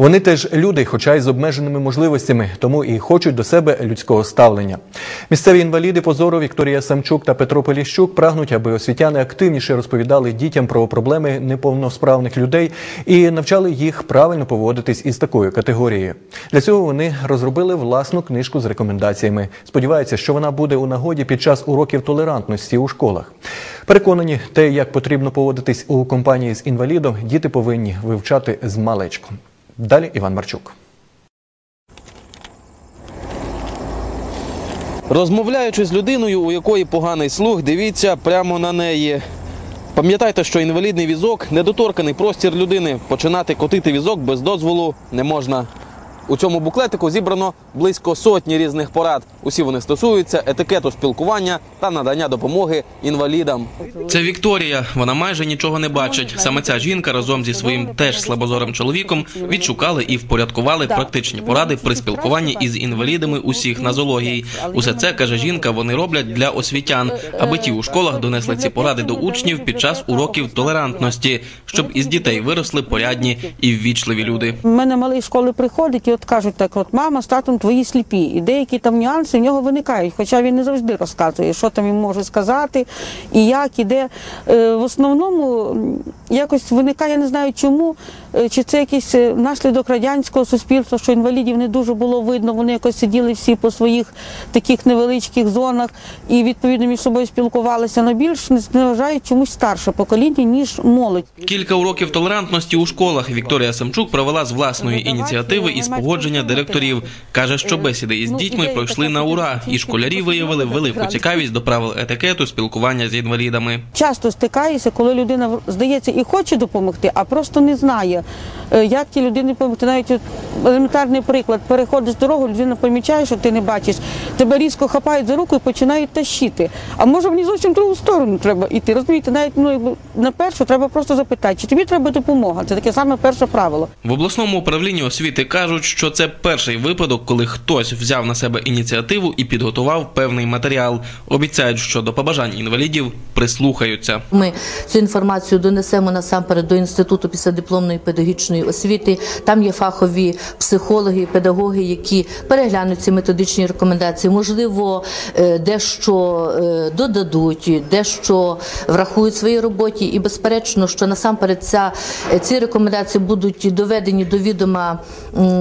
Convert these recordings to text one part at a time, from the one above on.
Вони теж люди, хоча й з обмеженими можливостями, тому і хочуть до себе людського ставлення. Місцеві інваліди позору Вікторія Самчук та Петро Поліщук прагнуть, аби освітяни активніше розповідали дітям про проблеми неповносправних людей і навчали їх правильно поводитись із такою категорією. Для цього вони розробили власну книжку з рекомендаціями. Сподіваються, що вона буде у нагоді під час уроків толерантності у школах. Переконані, те, як потрібно поводитись у компанії з інвалідом, діти повинні вивчати з малечком. Далі Іван Марчук. Розмовляючи з людиною, у якої поганий слух, дивіться прямо на неї. Пам'ятайте, що інвалідний візок недоторканий простір людини. Починати котити візок без дозволу не можна. У цьому буклетику зібрано близько сотні різних порад. Усі вони стосуються етикету спілкування та надання допомоги інвалідам. Це Вікторія. Вона майже нічого не бачить. Саме ця жінка разом зі своїм теж слабозорим чоловіком відшукали і впорядкували практичні поради при спілкуванні із інвалідами усіх нозологій. Усе це каже жінка. Вони роблять для освітян, аби ті у школах донесли ці поради до учнів під час уроків толерантності, щоб із дітей виросли порядні і ввічливі люди. У мене малий школи приходить і от кажуть так: от мама з татом твої сліпі. І деякі там нюанси в нього виникають, хоча він не завжди розказує, що там він може сказати, і як, і де. Е, В основному якось виникає, я не знаю чому, е, чи це якийсь е, наслідок радянського суспільства, що інвалідів не дуже було видно, вони якось сиділи всі по своїх таких невеличких зонах і відповідно між собою спілкувалися, але більш не зневажають чомусь старше покоління, ніж молодь. Кілька уроків толерантності у школах Вікторія Семчук провела з власної ініціативи із погодження директорів. каже, що бесіди із дітьми пройшли на ура, і школярі виявили велику цікавість до правил етикету спілкування з інвалідами. Часто стикаюся, коли людина здається і хоче допомогти, а просто не знає, е, як ті людині допомогти. Навіть елементарний приклад, переходиш дорогу, людина помічає, що ти не бачиш, тебе різко хапають за руку і починають тащити. А може мені зовсім в другу сторону треба йти. Розумієте, навіть ну, на першу треба просто запитати, чи тобі треба допомога. Це таке саме перше правило. В обласному управлінні освіти кажуть, що це перший випадок, коли хтось взяв на себе ініціативу і підготував певний матеріал. Обіцяють, що до побажань інвалідів прислухаються. Ми цю інформацію донесемо насамперед до інституту післядипломної педагогічної освіти. Там є фахові психологи, педагоги, які переглянуть ці методичні рекомендації. Можливо, е, дещо е, додадуть, дещо врахують в своїй роботі. І безперечно, що насамперед ця ці рекомендації будуть доведені до відома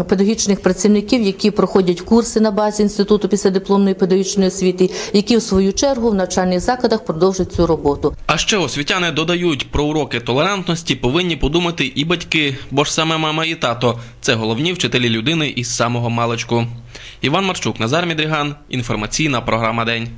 педагогічних працівників, які проходять курси на базі інституту післядипломної педагогічної освіти, які в свою чергу в навчальних закладах продовжать цю роботу. А ще освітяни додають про уроки толерантності повинні подумати і батьки, бо ж саме мама і тато це головні вчителі людини із самого маличку. Іван Марчук, Назар Мідріган. Інформаційна програма День.